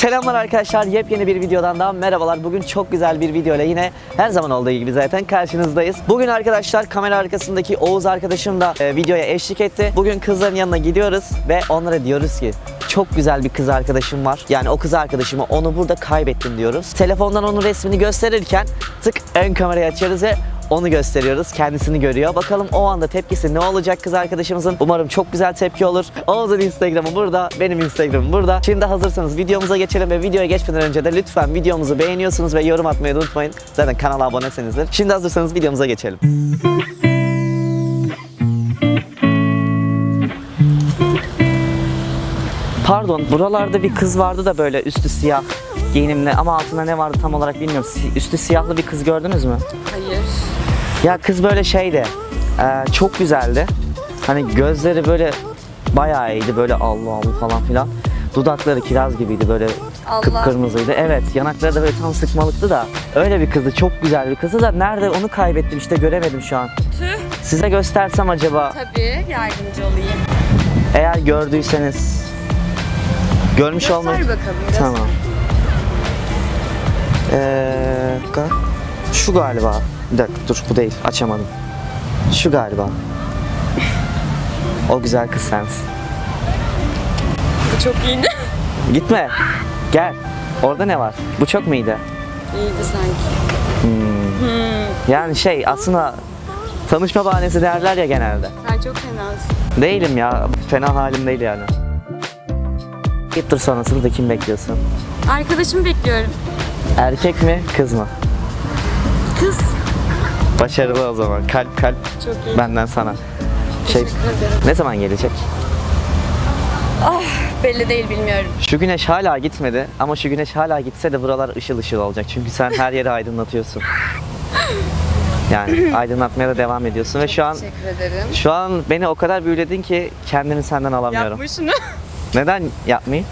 Selamlar arkadaşlar. Yepyeni bir videodan daha merhabalar. Bugün çok güzel bir videoyla yine her zaman olduğu gibi zaten karşınızdayız. Bugün arkadaşlar kamera arkasındaki Oğuz arkadaşım da e, videoya eşlik etti. Bugün kızların yanına gidiyoruz ve onlara diyoruz ki çok güzel bir kız arkadaşım var. Yani o kız arkadaşımı onu burada kaybettim diyoruz. Telefondan onun resmini gösterirken tık ön kamerayı açıyoruz ve onu gösteriyoruz. Kendisini görüyor. Bakalım o anda tepkisi ne olacak kız arkadaşımızın? Umarım çok güzel tepki olur. Oğuz'un Instagram'ı burada, benim Instagram'ım burada. Şimdi hazırsanız videomuza geçelim ve videoya geçmeden önce de lütfen videomuzu beğeniyorsunuz ve yorum atmayı unutmayın. Zaten kanala abonesinizdir. Şimdi hazırsanız videomuza geçelim. Pardon, buralarda bir kız vardı da böyle üstü siyah giyinimli ama altında ne vardı tam olarak bilmiyorum. Üstü siyahlı bir kız gördünüz mü? Hayır. Ya kız böyle şeydi. e, çok güzeldi. Hani gözleri böyle bayağı iyiydi. Böyle Allah Allah falan filan. Dudakları kiraz gibiydi böyle Allah. kıpkırmızıydı. Evet yanakları da böyle tam sıkmalıktı da. Öyle bir kızdı. Çok güzel bir kızdı da nerede onu kaybettim işte göremedim şu an. Tüh. Size göstersem acaba Tabii yardımcı olayım. eğer gördüyseniz görmüş Göster olmayı. bakalım. göster. Tamam. Ee, şu galiba. Bir dakika dur bu değil açamadım. Şu galiba. O güzel kız sensin. Bu çok iyiydi. Gitme. Gel. Orada ne var? Bu çok mu iyiydi? iyiydi sanki. Yani şey aslında tanışma bahanesi derler ya genelde. Sen çok fenasın. Değilim ya. Fena halim değil yani. Gittir sonrasında da kim bekliyorsun? Arkadaşımı bekliyorum. Erkek mi kız mı? Başarılı o zaman. Kalp kalp Çok iyi. benden sana. Şey Teşekkür ederim. ne zaman gelecek? Belli değil bilmiyorum. Şu güneş hala gitmedi ama şu güneş hala gitse de buralar ışıl ışıl olacak. Çünkü sen her yeri aydınlatıyorsun. Yani aydınlatmaya da devam ediyorsun ve şu an Teşekkür ederim. şu an beni o kadar büyüledin ki kendini senden alamıyorum. Yapma şunu. Neden yapmayayım?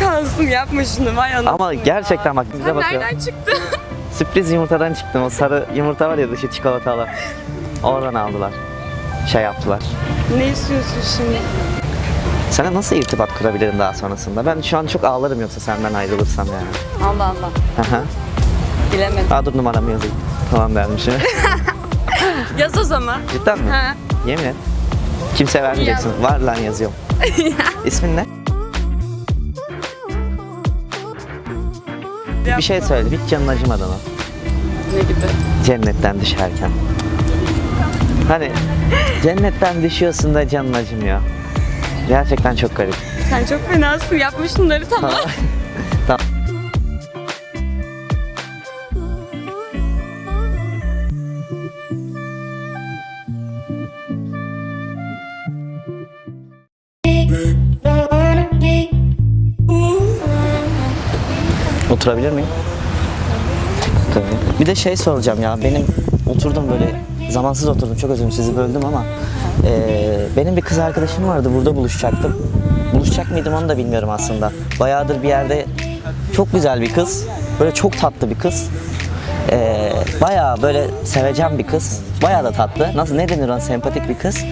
Kalsın yapma şunu. Vay anasını Ama ya. gerçekten bak bize Sen nereden çıktın? Sürpriz yumurtadan çıktım. O sarı yumurta var ya dışı çikolatalı. Oradan aldılar. Şey yaptılar. ne istiyorsun şimdi? Sana nasıl irtibat kurabilirim daha sonrasında? Ben şu an çok ağlarım yoksa senden ayrılırsam yani. Allah Allah. Aha. Bilemedim. Aa dur numaramı yazayım. Tamam dermişim. Yaz o zaman. Cidden mi? Ha. Yemin et. Kimse vermeyeceksin. Var lan yazıyorum. İsmin ne? Bir şey söyle. Hiç canın acımadı mı? Ne gibi? Cennetten düşerken. Hani cennetten düşüyorsun da canın acımıyor. Gerçekten çok garip. Sen çok fenasın. Yapma şunları tamam. Tamam. Oturabilir miyim? Tabii. Bir de şey soracağım ya benim oturdum böyle zamansız oturdum çok özür sizi böldüm ama eee, benim bir kız arkadaşım vardı burada buluşacaktım. Buluşacak mıydım onu da bilmiyorum aslında. Bayağıdır bir yerde çok güzel bir kız. Böyle çok tatlı bir kız. Eee bayağı böyle sevecen bir kız. Bayağı da tatlı. Nasıl ne denir ona sempatik bir kız.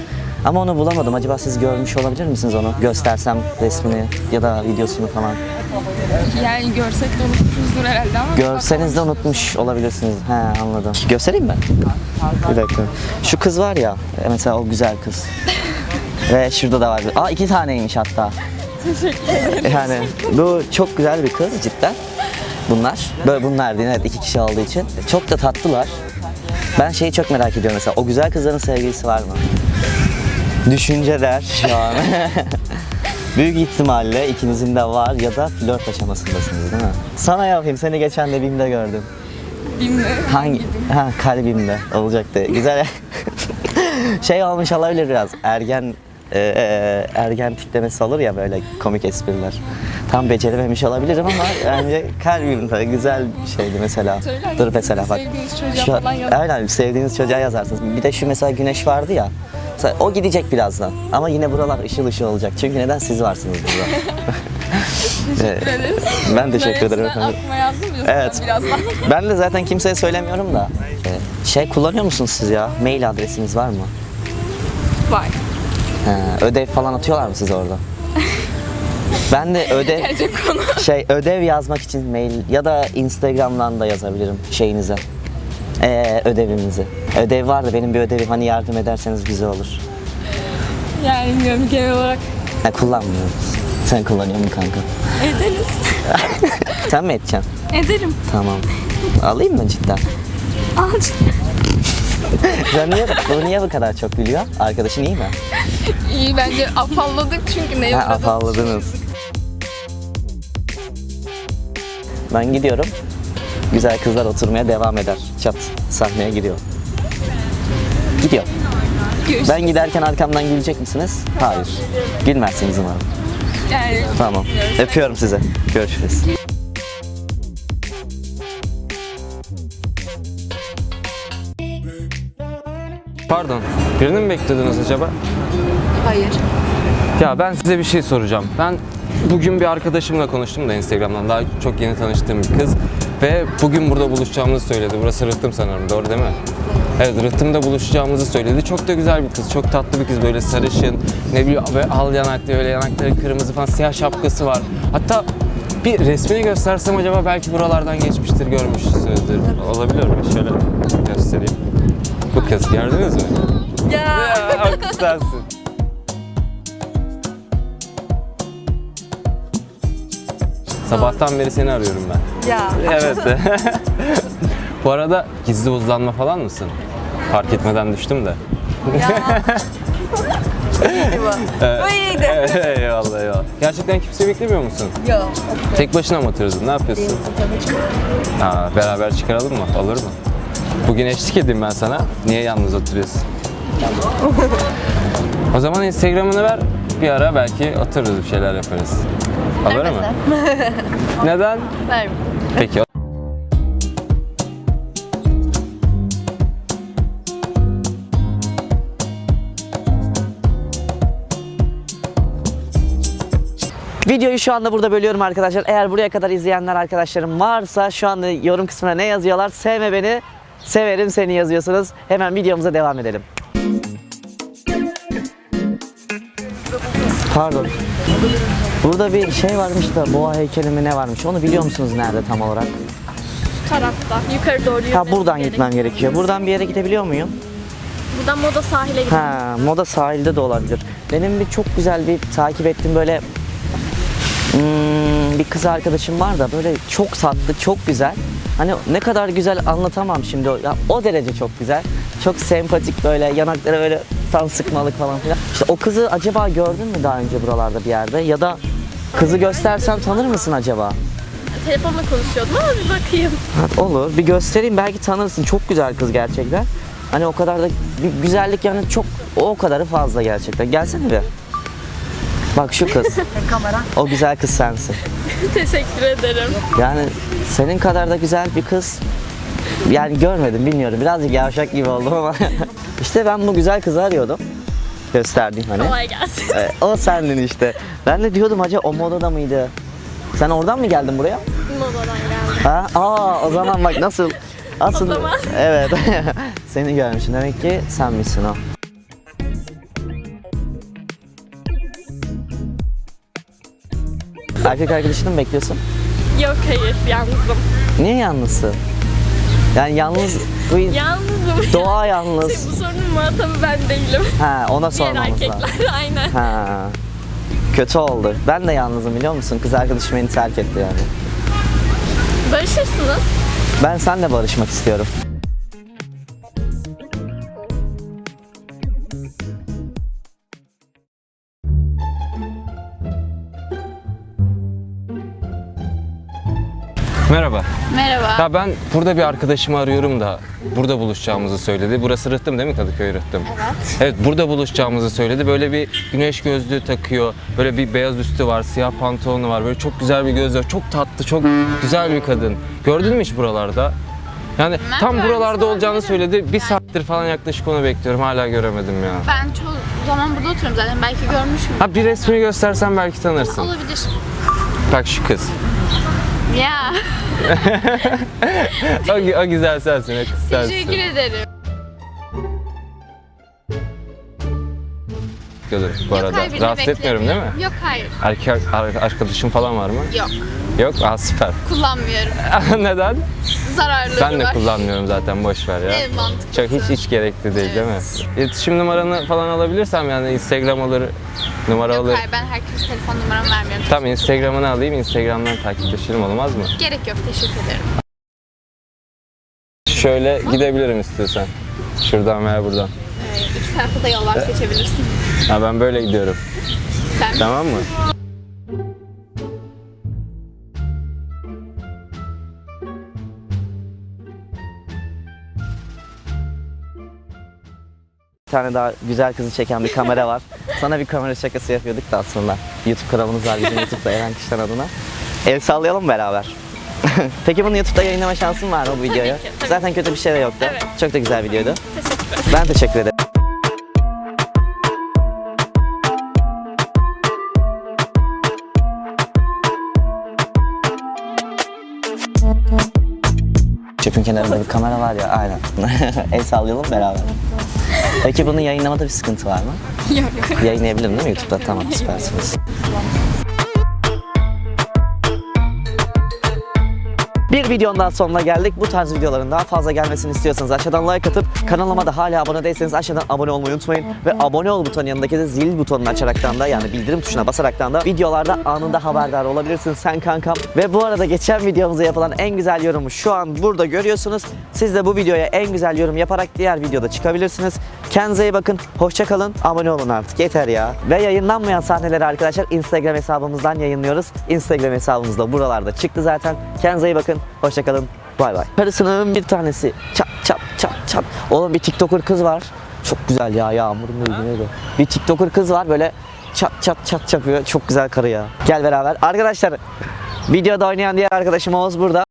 Ama onu bulamadım. Acaba siz görmüş olabilir misiniz onu? Göstersem resmini ya da videosunu falan. Yani görsek de unutmuşuzdur herhalde ama. Görseniz de unutmuş olabilirsiniz. He anladım. Göstereyim mi? Bir dakika. Şu kız var ya mesela o güzel kız. Ve şurada da var. Aa iki taneymiş hatta. Yani bu çok güzel bir kız cidden. Bunlar. Böyle bunlar değil evet iki kişi olduğu için. Çok da tatlılar. Ben şeyi çok merak ediyorum mesela o güzel kızların sevgilisi var mı? Düşünce der şu an. Büyük ihtimalle ikinizin de var ya da flört aşamasındasınız değil mi? Sana yapayım seni geçen de BİM'de gördüm. Bilmiyorum. Hangi? Ha kalbimde olacaktı. Güzel. şey olmuş olabilir biraz. Ergen e, e, ergen tiplemesi olur ya böyle komik espriler. Tam becerememiş olabilirim ama bence kalbimde güzel bir şeydi mesela. Söyle Dur mesela bak. sevdiğiniz çocuğa Şu, falan aynen sevdiğiniz çocuğa yazarsınız. Bir de şu mesela güneş vardı ya. O gidecek birazdan. Ama yine buralar ışıl ışıl olacak. Çünkü neden siz varsınız burada. Teşekkür ederiz. ben teşekkür ederim efendim. aklıma yazdın mı? Evet. Birazdan. Ben de zaten kimseye söylemiyorum da. e, Şey kullanıyor musunuz siz ya? Mail adresiniz var mı? Var. He, ödev falan atıyorlar mı size orada? Ben de ödev Gelecek konu. şey ödev yazmak için mail ya da Instagram'dan da yazabilirim şeyinize. Ee, ödevimizi. Ödev var da benim bir ödevim hani yardım ederseniz güzel olur. Yani bilmiyorum genel olarak. Ha, kullanmıyoruz. Sen kullanıyor musun kanka? Ederiz. Sen mi edeceksin? Ederim. Tamam. Alayım mı cidden? Al. Sen niye, bu niye bu kadar çok gülüyor? Arkadaşın iyi mi? İyi bence afalladık çünkü ne Ha, afalladınız. Ben gidiyorum. Güzel kızlar oturmaya devam eder. Çat sahneye giriyor. Gidiyor. Görüşürüz. Ben giderken arkamdan gülecek misiniz? Hayır. Gülmezsiniz umarım. Yani Tamam. Öpüyorum sizi. Görüşürüz. Pardon, birini mi bekliyordunuz acaba? hayır. Ya ben size bir şey soracağım. Ben bugün bir arkadaşımla konuştum da Instagram'dan. Daha çok yeni tanıştığım bir kız. Ve bugün burada buluşacağımızı söyledi. Burası Rıhtım sanırım, doğru değil mi? Evet, Rıhtım'da buluşacağımızı söyledi. Çok da güzel bir kız, çok tatlı bir kız. Böyle sarışın, ne bileyim böyle al yanaklı, öyle yanakları kırmızı falan, siyah şapkası var. Hatta bir resmini göstersem acaba belki buralardan geçmiştir, görmüşsünüzdür. Olabilir mi? Şöyle göstereyim. Bu kız gördünüz mü? Ya. Ya, sensin. Sabahtan beri seni arıyorum ben. Ya. Evet. Bu arada gizli uzlanma falan mısın? Fark etmeden düştüm de. Bu iyiydi. eyvallah eyvallah. Gerçekten kimse beklemiyor musun? Yok. Tek başına mı oturuyorsun? Ne yapıyorsun? Ha, beraber çıkaralım mı? Olur mu? Bugün eşlik edeyim ben sana. Niye yalnız oturuyorsun? o zaman Instagram'ını ver. Bir ara belki otururuz bir şeyler yaparız. Olur mu? Neden? Ver. Peki. Videoyu şu anda burada bölüyorum arkadaşlar. Eğer buraya kadar izleyenler arkadaşlarım varsa şu anda yorum kısmına ne yazıyorlar? Sevme beni, severim seni yazıyorsunuz. Hemen videomuza devam edelim. Pardon. Burada bir şey varmış da boğa heykeli mi ne varmış? Onu biliyor musunuz nerede tam olarak? tarafta. Yukarı doğru Ha yürümek buradan gerek. gitmem gerekiyor. Buradan bir yere gidebiliyor muyum? Buradan moda sahile gidelim. Ha, moda sahilde de olabilir. Benim bir çok güzel bir takip ettiğim böyle hmm, bir kız arkadaşım var da böyle çok tatlı, çok güzel. Hani ne kadar güzel anlatamam şimdi. O, ya, o derece çok güzel. Çok sempatik böyle yanakları böyle tam sıkmalık falan filan. İşte o kızı acaba gördün mü daha önce buralarda bir yerde? Ya da kızı göstersem tanır mısın acaba? Telefonla konuşuyordum ama bir bakayım. Olur. Bir göstereyim belki tanırsın. Çok güzel kız gerçekten. Hani o kadar da bir güzellik yani çok o kadarı fazla gerçekten. Gelsene bir. Bak şu kız. o güzel kız sensin. Teşekkür ederim. Yani senin kadar da güzel bir kız yani görmedim bilmiyorum. Birazcık yavşak gibi oldum ama. işte ben bu güzel kızı arıyordum. Gösterdim hani. Kolay gelsin. Ee, o sendin işte. Ben de diyordum acaba o modada mıydı? Sen oradan mı geldin buraya? Modadan geldim. Ha? Aa o zaman bak nasıl aslında zaman. evet seni görmüşüm demek ki sen misin o. Erkek arkadaşını mı bekliyorsun? Yok hayır yalnızım. Niye yalnızsın? Yani yalnız bu Yalnızım. doğa yalnız. Bu sorunun muhatabı ben değilim. Ha ona Diğer sormamız lazım. erkekler aynen. Ha. Kötü oldu. Ben de yalnızım biliyor musun? Kız arkadaşım beni terk etti yani. Barışırsınız. Ben seninle barışmak istiyorum. Merhaba. Merhaba. Ya ben burada bir arkadaşımı arıyorum da burada buluşacağımızı söyledi. Burası Rıhtım değil mi Kadıköy Rıhtım? Evet. Evet burada buluşacağımızı söyledi. Böyle bir güneş gözlüğü takıyor. Böyle bir beyaz üstü var, siyah pantolonu var. Böyle çok güzel bir gözler. Çok tatlı, çok güzel bir kadın. Gördün mü hiç buralarda? Yani tam buralarda olacağını söyledi. Bir saattir falan yaklaşık onu bekliyorum. Hala göremedim ya. Ben çoğu zaman burada oturuyorum zaten. Belki görmüşüm. Ha bir resmini göstersen belki tanırsın. Olabilir. Bak şu kız. Ya. O, o güzel sensin, kız sensin. Teşekkür ederim. Bekliyordur bu Yok, arada. hayır, Rahatsız etmiyorum değil mi? Yok hayır. Erkek ar- arkadaşın falan var mı? Yok. Yok. Aa süper. Kullanmıyorum. Neden? Zararları Ben de var. kullanmıyorum zaten boş ver ya. En mantıklısı. Çok hiç hiç gerekli değil değil mi? İletişim numaranı falan alabilirsem yani Instagram olur, numara Yok olur. hayır ben herkese telefon numaramı vermiyorum. Tamam Instagram'ını alayım, Instagram'dan takipleşelim olmaz mı? Gerek yok teşekkür ederim. Şöyle gidebilirim istiyorsan. Şuradan veya buradan. Ee, iki tarafta da yol var seçebilirsin. Ha ben böyle gidiyorum. Sen Tamam mı? Bir tane daha güzel kızı çeken bir kamera var. Sana bir kamera şakası yapıyorduk da aslında. YouTube kanalımız var bizim YouTube'da Eren Kıştan adına. El sallayalım mı beraber? Peki bunu YouTube'da yayınlama şansın var mı bu videoyu? ki, tabii. Zaten kötü bir şey de yoktu. Evet. Çok da güzel videoydu. Ben teşekkür ederim. Çöpün kenarında bir kamera var ya aynen. El sallayalım beraber. Peki bunun yayınlamada bir sıkıntı var mı? Yok. Yayınlayabilirim değil mi YouTube'da? Tamam süpersiniz. Bir videonun daha sonuna geldik. Bu tarz videoların daha fazla gelmesini istiyorsanız aşağıdan like atıp kanalıma da hala abone değilseniz aşağıdan abone olmayı unutmayın. Ve abone ol butonun yanındaki de zil butonunu açaraktan da yani bildirim tuşuna basaraktan da videolarda anında haberdar olabilirsin sen kankam. Ve bu arada geçen videomuza yapılan en güzel yorumu şu an burada görüyorsunuz. Siz de bu videoya en güzel yorum yaparak diğer videoda çıkabilirsiniz. Kendinize iyi bakın. Hoşça kalın. Abone olun artık. Yeter ya. Ve yayınlanmayan sahneleri arkadaşlar Instagram hesabımızdan yayınlıyoruz. Instagram hesabımız da buralarda çıktı zaten. Kendinize iyi bakın. Hoşça kalın. Bay bay. Karısının bir tanesi. Çat çat çat çat. Oğlum bir TikToker kız var. Çok güzel ya. Yağmur muydu neydi? Bir TikToker kız var böyle çat çat çat yapıyor. Çok güzel karı ya. Gel beraber. Arkadaşlar videoda oynayan diğer arkadaşım Oğuz burada.